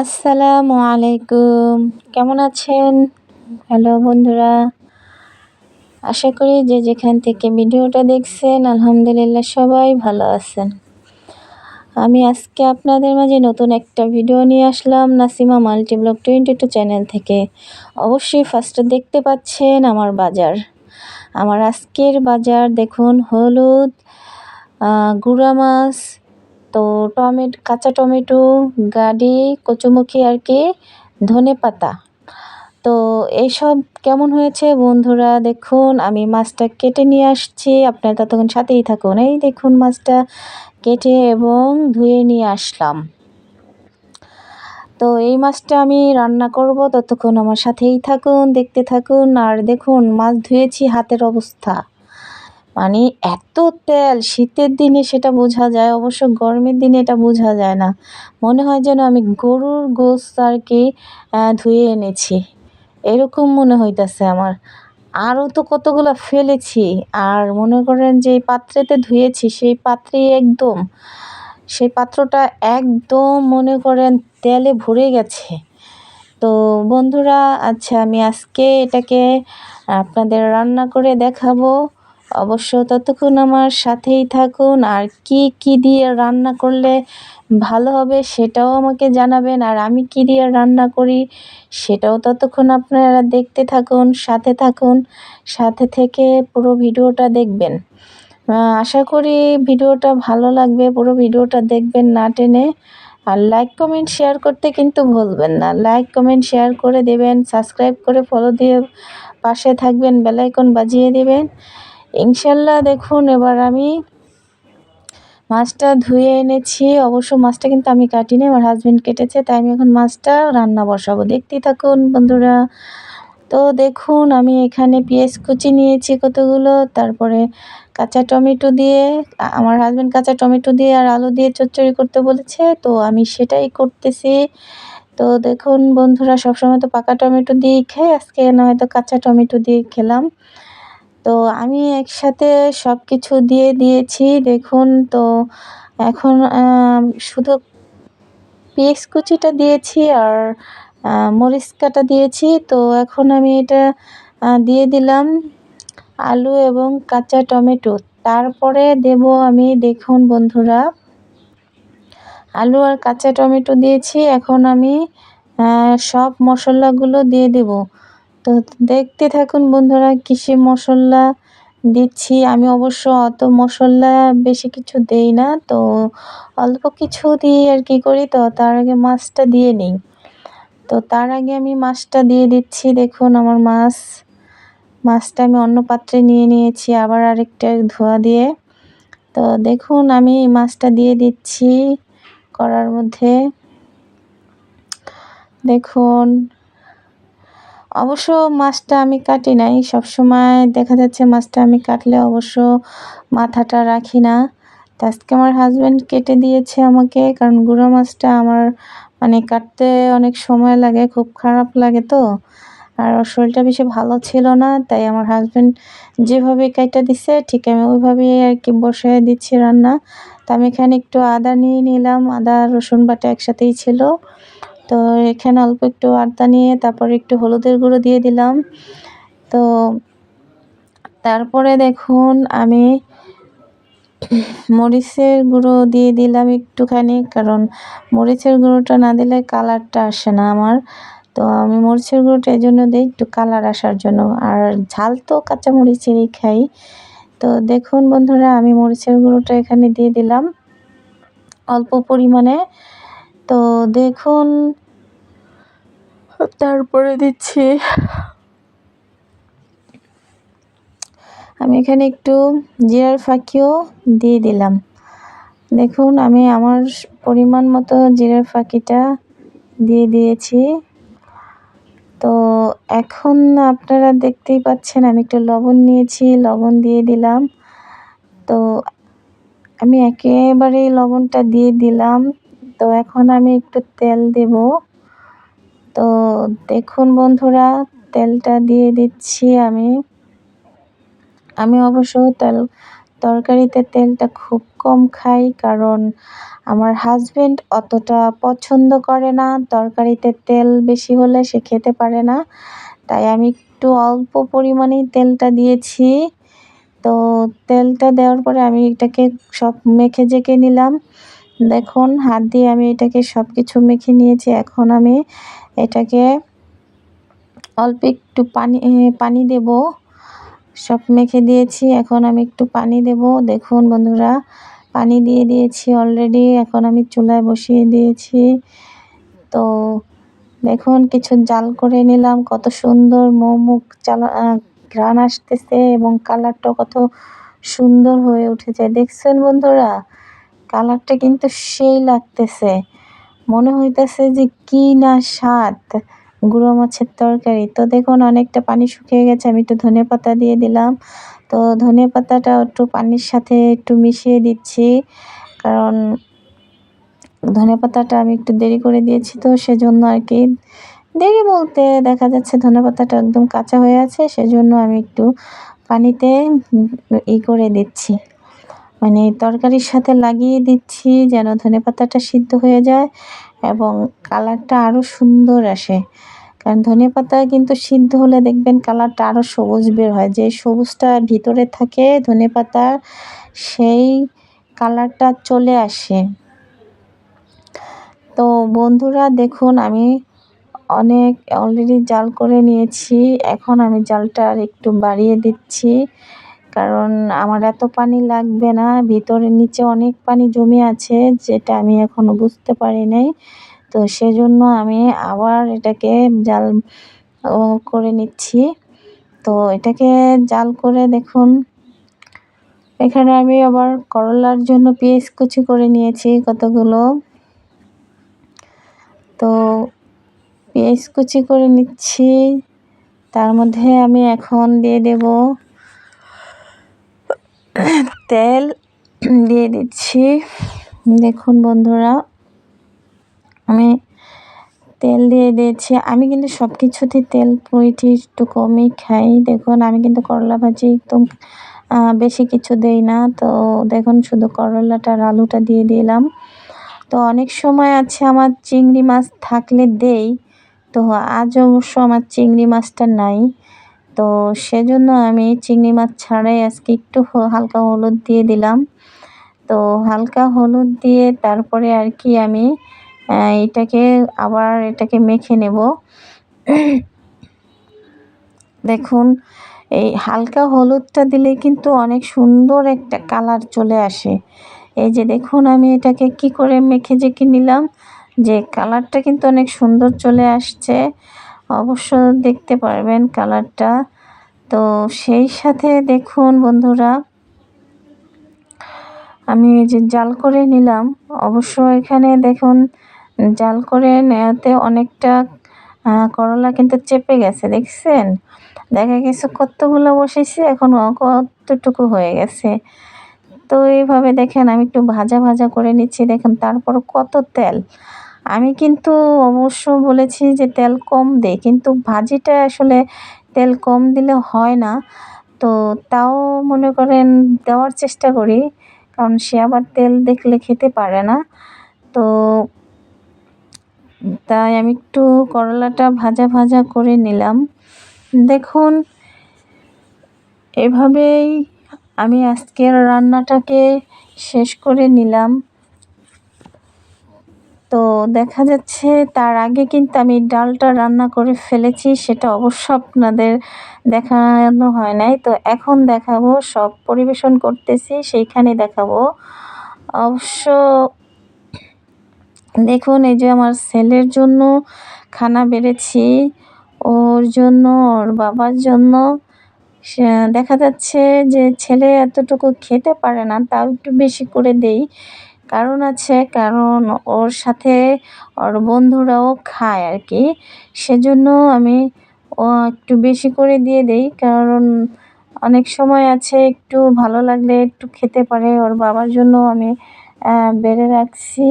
আসসালামু আলাইকুম। কেমন আছেন? হ্যালো বন্ধুরা। আশা করি যে যেখান থেকে ভিডিওটা দেখছেন, আলহামদুলিল্লাহ সবাই ভালো আছেন। আমি আজকে আপনাদের মাঝে নতুন একটা ভিডিও নিয়ে আসলাম, Nasima multiblog twenty two channel থেকে। অবশ্যই ফার্স্টে দেখতে পাচ্ছেন আমার বাজার। আমার আজকের বাজার দেখুন, হলুদ গুঁড়া মাছ তো টমেটো, কাঁচা টমেটো, গাডি, কচুমুখি আর কি, ধনে পাতা। তো এইসব কেমন হয়েছে বন্ধুরা? দেখুন, আমি মাছটা কেটে নিয়ে আসছি। আপনারা ততক্ষণ সাথেই থাকুন। এই দেখুন, মাছটা কেটে এবং ধুয়ে নিয়ে আসলাম। তো এই মাছটা আমি রান্না করব। ততক্ষণ আমার সাথেই থাকুন, দেখতে থাকুন। আর দেখুন, মাছ ধুয়েছি, হাতের অবস্থা। মানে এত তেল, শীতের দিনে সেটা বোঝা যায়, অবশ্য গরমের দিনে এটা বোঝা যায় না। মনে হয় যেন আমি গরুর গোস আর কি ধুয়ে এনেছি। এরকম মনে হইতেছে আমার। আরও তো কতগুলো ফেলেছি, আর মনে করেন যে পাত্রেতে ধুয়েছি, সেই পাত্রে একদম, সেই পাত্রটা একদম মনে করেন তেলে ভরে গেছে। তো বন্ধুরা আচ্ছা আমি আজকে এটাকে আপনাদের রান্না করে দেখাবো। অবশ্য ততক্ষণ আমার সাথেই থাকুন। আর কি কি দিয়ে রান্না করলে ভালো হবে সেটাও আমাকে জানাবেন। আর আমি কী দিয়ে রান্না করি সেটাও ততক্ষণ আপনারা দেখতে থাকুন, সাথে থাকুন, সাথে থেকে পুরো ভিডিওটা দেখবেন। আশা করি ভিডিওটা ভালো লাগবে, পুরো ভিডিওটা দেখবেন না টেনে। আর লাইক, কমেন্ট, শেয়ার করতে কিন্তু ভুলবেন না। লাইক, কমেন্ট, শেয়ার করে দেবেন, সাবস্ক্রাইব করে ফলো দিয়ে পাশে থাকবেন বেলাইকন বাজিয়ে দেবেন। ইনশাল্লাহ দেখুন, এবার আমি মাছটা ধুয়ে এনেছি। অবশ্য মাছটা কিন্তু আমি কাটিনি, আমার হাজব্যান্ড কেটেছে, তাই আমি এখন মাছটা রান্না বসাবো। দেখতেই থাকুন বন্ধুরা। তো দেখুন, আমি এখানে পেঁয়াজ কুচি নিয়েছি কতগুলো, তারপরে কাঁচা টমেটো দিয়ে আমার হাজব্যান্ড কাঁচা টমেটো দিয়ে আর আলু দিয়ে চচ্চড়ি করতে বলেছে, তো আমি সেটাই করতেছি। তো দেখুন বন্ধুরা, সবসময় তো পাকা টমেটো দিয়েই খাই, আজকে না হয়তো কাঁচা টমেটো দিয়ে খেলাম। তো আমি একসাথে সব কিছু দিয়ে দিয়েছি। দেখুন তো, এখন শুধু পেঁয়াজ কুচিটা দিয়েছি আর মরিচ কাটা দিয়েছি। তো এখন আমি এটা দিয়ে দিলাম আলু এবং কাঁচা টমেটো। তারপরে দেব আমি, দেখুন বন্ধুরা, আলু আর কাঁচা টমেটো দিয়েছি। এখন আমি সব মশলাগুলো দিয়ে দেব। তো দেখতে থাকুন বন্ধুরা কিসে মশলা দিচ্ছি। আমি অবশ্য অত মশলা বেশি কিছু দেই না, তো অল্প কিছু দিয়ে আর কি করি। তো তার আগে মাছটা দিয়ে নিই। তো তার আগে আমি মাছটা দিয়ে দিচ্ছি। দেখুন আমার মাছ, মাছটা আমি অন্য পাত্রে নিয়ে নিয়েছি আবার আরেকটা ধোয়া দিয়ে। তো দেখুন আমি মাছটা দিয়ে দিচ্ছি করার মধ্যে। দেখুন অবশ্য মাছটা আমি কাটি নাই। সবসময় দেখা যাচ্ছে মাছটা আমি কাটলে অবশ্য মাথাটা রাখি না। আজকে আমার হাজব্যান্ড কেটে দিয়েছে আমাকে, কারণ গুঁড়ো মাছটা আমার মানে কাটতে অনেক সময় লাগে, খুব খারাপ লাগে তো। আর শরীরটা বেশি ভালো ছিল না, তাই আমার হাজব্যান্ড যেভাবে কাইটা দিছে, ঠিক আমি ওইভাবেই আর কি বসে দিচ্ছি রান্না। তা আমি এখানে একটু আদা নিয়ে নিলাম, আদা রসুন বাটা একসাথেই ছিল। তো এখানে অল্প একটু আদা নিয়ে তারপরে একটু হলুদের গুঁড়ো দিয়ে দিলাম। তো তারপরে দেখুন, আমি মরিচের গুঁড়ো দিয়ে দিলাম একটুখানি, কারণ মরিচের গুঁড়োটা না দিলে কালারটা আসে না আমার। তো আমি মরিচের গুঁড়োটা এই জন্য দিই, একটু কালার আসার জন্য। আর ঝাল তো কাঁচা মরিচেরই খাই। তো দেখুন বন্ধুরা, আমি মরিচের গুঁড়োটা এখানে দিয়ে দিলাম অল্প পরিমাণে। তো দেখুন তারপরে দিচ্ছি। আমি এখানে একটু জিরার ফাঁকিও দিয়ে দিলাম। দেখুন, আমি আমার পরিমাণ মতো জিরার ফাঁকিটা দিয়ে দিয়েছি। তো এখন আপনারা দেখতেই পাচ্ছেন, আমি একটু লবণ নিয়েছি, লবণ দিয়ে দিলাম। তো আমি একেবারেই লবণটা দিয়ে দিলাম। তো এখন আমি একটু তেল দেব। তো দেখুন বন্ধুরা, তেলটা দিয়ে দিচ্ছি আমি। আমি অবশ্য তেল, তরকারিতে তেলটা খুব কম খাই কারণ আমার হাজবেন্ড অতটা পছন্দ করে না। তরকারিতে তেল বেশি হলে সে খেতে পারে না। তাই আমি একটু অল্প পরিমাণেই তেলটা দিয়েছি। তো তেলটা দেওয়ার পরে আমি এটাকে সব মেখে জেকে নিলাম। দেখুন, হাত দিয়ে আমি এটাকে সব কিছু মেখে নিয়েছি। এখন আমি এটাকে অল্প একটু পানি পানি দেব। সব মেখে দিয়েছি, এখন আমি একটু পানি দেব। দেখুন বন্ধুরা, পানি দিয়ে দিয়েছি অলরেডি এখন আমি চুলায় বসিয়ে দিয়েছি। তো দেখুন, কিছু জাল করে নিলাম, কত সুন্দর মোমুখ চালা ঘ্রাণ আসতেছে এবং কালারটা কত সুন্দর হয়ে উঠেছে। দেখছেন বন্ধুরা, কালারটা কিন্তু সেই লাগতেছে। মনে হইতেছে যে কি না স্বাদ। গুঁড়ো মাছের তরকারি। তো দেখুন, অনেকটা পানি শুকিয়ে গেছে। আমি একটু ধনে পাতা দিয়ে দিলাম। তো ধনে পাতাটা একটু পানির সাথে একটু মিশিয়ে দিচ্ছি। কারণ ধনে পাতাটা আমি একটু দেরি করে দিয়েছি তো সেজন্য আর কি। দেরি বলতে দেখা যাচ্ছে ধনে পাতাটা একদম কাঁচা হয়ে আছে। সেজন্য আমি একটু পানিতে ই করে দিচ্ছি। মানে তরকারির সাথে লাগিয়ে দিচ্ছি যেন ধনে পাতাটা সিদ্ধ হয়ে যায় এবং কালারটা আরও সুন্দর আসে। কারণ ধনে পাতা কিন্তু সিদ্ধ হলে দেখবেন কালারটা আরও সবুজ বের হয়। যে সবুজটা ভিতরে থাকে ধনে পাতার সেই কালারটা চলে আসে। তো বন্ধুরা দেখুন, আমি অনেক অলরেডি জাল করে নিয়েছি। এখন আমি জালটা আর একটু বাড়িয়ে দিচ্ছি। কারণ আমার এত পানি লাগবে না, ভিতরে নিচে অনেক পানি জমে আছে যেটা আমি এখনও বুঝতে পারি নাই। তো সেজন্য আমি আবার এটাকে জাল করে নিচ্ছি। তো এটাকে জাল করে দেখুন। এখানে আমি আবার করলার জন্য পেঁয়াজ কুচি করে নিয়েছি কতগুলো। তো পেঁয়াজ কুচি করে নিচ্ছি। তার মধ্যে আমি এখন দিয়ে দেব তেল দিয়ে দিচ্ছি। দেখুন বন্ধুরা, আমি তেল দিয়ে দিয়েছি। আমি কিন্তু সব কিছুতেই তেল পুঁইটি একটু কমই খাই। দেখুন, আমি কিন্তু করলা ভাজি একদম বেশি কিছু দেই না। তো দেখুন, শুধু করলাটার আলুটা দিয়ে দিলাম। তো অনেক সময় আছে আমার চিংড়ি মাছ থাকলে দেই। তো আজ অবশ্য আমার চিংড়ি মাছটা নাই। তো সেজন্য আমি চিংড়ি মাছ ছাড়াই আজকে একটু হালকা হলুদ দিয়ে দিলাম। তো হালকা হলুদ দিয়ে তারপরে আর কি আমি এটাকে আবার এটাকে মেখে নেব। দেখুন, এই হালকা হলুদটা দিলে কিন্তু অনেক সুন্দর একটা কালার চলে আসে। এই যে দেখুন, আমি এটাকে কি করে মেখে জেকে নিলাম, যে কালারটা কিন্তু অনেক সুন্দর চলে আসছে। অবশ্য দেখতে পারবেন কালারটা। তো সেই সাথে দেখুন বন্ধুরা, আমি যে জাল করে নিলাম। অবশ্য এখানে দেখুন, জাল করে নেওয়াতে অনেকটা করলা কিন্তু চেপে গেছে, দেখছেন? দেখা গেছে কতগুলো বসেছে, এখন কতটুকু হয়ে গেছে। তো এইভাবে দেখেন, আমি একটু ভাজা ভাজা করে নিচ্ছি, দেখেন তারপর কত তেল। আমি কিন্তু অবশ্য বলেছি যে তেল কম দে কিন্তু ভাজিটা আসলে তেল কম দিলে হয় না। তো তাও মনে করেন দেওয়ার চেষ্টা করি, কারণ সে আবার তেল দেখলে খেতে পারে না। তো তাই আমি একটু করলাটা ভাজা ভাজা করে নিলাম। দেখুন, এভাবেই আমি আজকের রান্নাটাকে শেষ করে নিলাম। তো দেখা যাচ্ছে তার আগে কিন্তু আমি ডালটা রান্না করে ফেলেছি, সেটা অবশ্য আপনাদের দেখানো হয় নাই। তো এখন দেখাবো, সব পরিবেশন করতেছি, সেইখানে দেখাবো। অবশ্য দেখুন, এই যে আমার ছেলের জন্য খানা বেড়েছি, ওর জন্য, ওর বাবার জন্য। দেখা যাচ্ছে যে ছেলে এতটুকু খেতে পারে না, তাও একটু বেশি করে দেই। কারণ আছে, কারণ ওর সাথে ওর বন্ধুরাও খায় আর কি সেজন্য আমি ও একটু বেশি করে দিয়ে দেই, কারণ অনেক সময় আছে একটু ভালো লাগলে একটু খেতে পারে, ওর বাবার জন্য আমি বেড়ে রাখছি।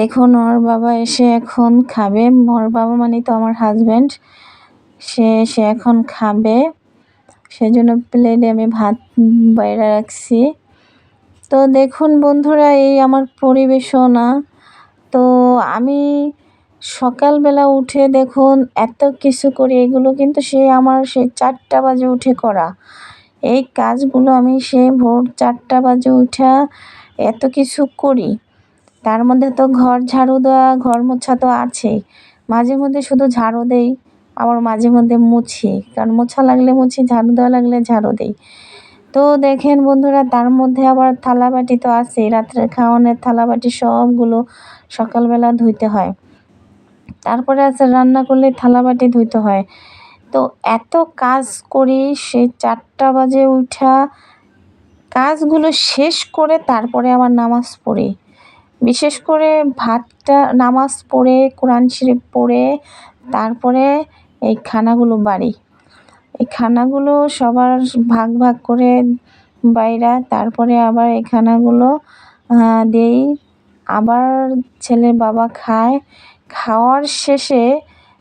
দেখুন, ওর বাবা এসে এখন খাবে। ওর বাবা মানে তো আমার হাজব্যান্ড সে সে এখন খাবে। সেই জন্য প্লেটে আমি ভাত বাইরে রাখছি। তো দেখুন বন্ধুরা, এই আমার পরিবেশনা তো আমি সকালবেলা উঠে দেখুন এত কিছু করি, এগুলো কিন্তু সে আমার সে চারটা বাজে উঠে করা। এই কাজগুলো আমি সে ভোর চারটা বাজে উঠা এত কিছু করি। তার মধ্যে তো ঘর ঝাড়ু দেওয়া, ঘর মোছা তো আছেই মাঝে মধ্যে শুধু ঝাড়ু দেই, আবার মাঝে মধ্যে মুছি। কারণ মোছা লাগলে মুছি, ঝাড়ু দেওয়া লাগলে ঝাড়ু দিই। তো দেখেন বন্ধুরা, তার মধ্যে আবার থালাবাটি তো আছেই রাত্রে খাওয়ানোর থালাবাটি সবগুলো সকালবেলা ধুইতে হয়। তারপরে আছে রান্না করলে থালাবাটি ধুইতে হয়। তো এত কাজ করি সে চারটা বাজে উঠা, কাজগুলো শেষ করে তারপরে আবার নামাজ পড়ি। বিশেষ করে ভাতটা, নামাজ পড়ে, কোরআন শরীফ পড়ে, তারপরে এই খানাগুলো বাড়ি। এই খানাগুলো সবার ভাগ ভাগ করে বাইরা, তারপরে আবার এই খানাগুলো দেই। আবার ছেলের বাবা খায়। খাওয়ার শেষে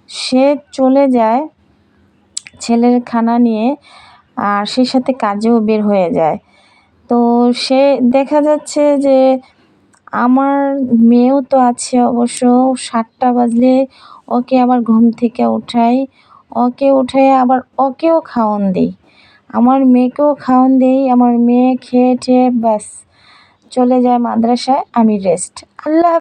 সে চলে যায় ছেলের খানা নিয়ে, আর সেই সাথে কাজেও বের হয়ে যায়। তো সে দেখা যাচ্ছে যে আমার মেয়েও তো আছে অবশ্য, সাতটা বাজলে ওকে আবার ঘুম থেকে উঠাই। ওকে উঠে আবার ওকেও খাওয়ান দিই। আমার মেয়েকেও খাওয়ান দিই, আমার মেয়ে খেয়ে টেয়ে ব্যাস, চলে যায় মাদ্রাসায়, আমি রেস্ট আল্লাহ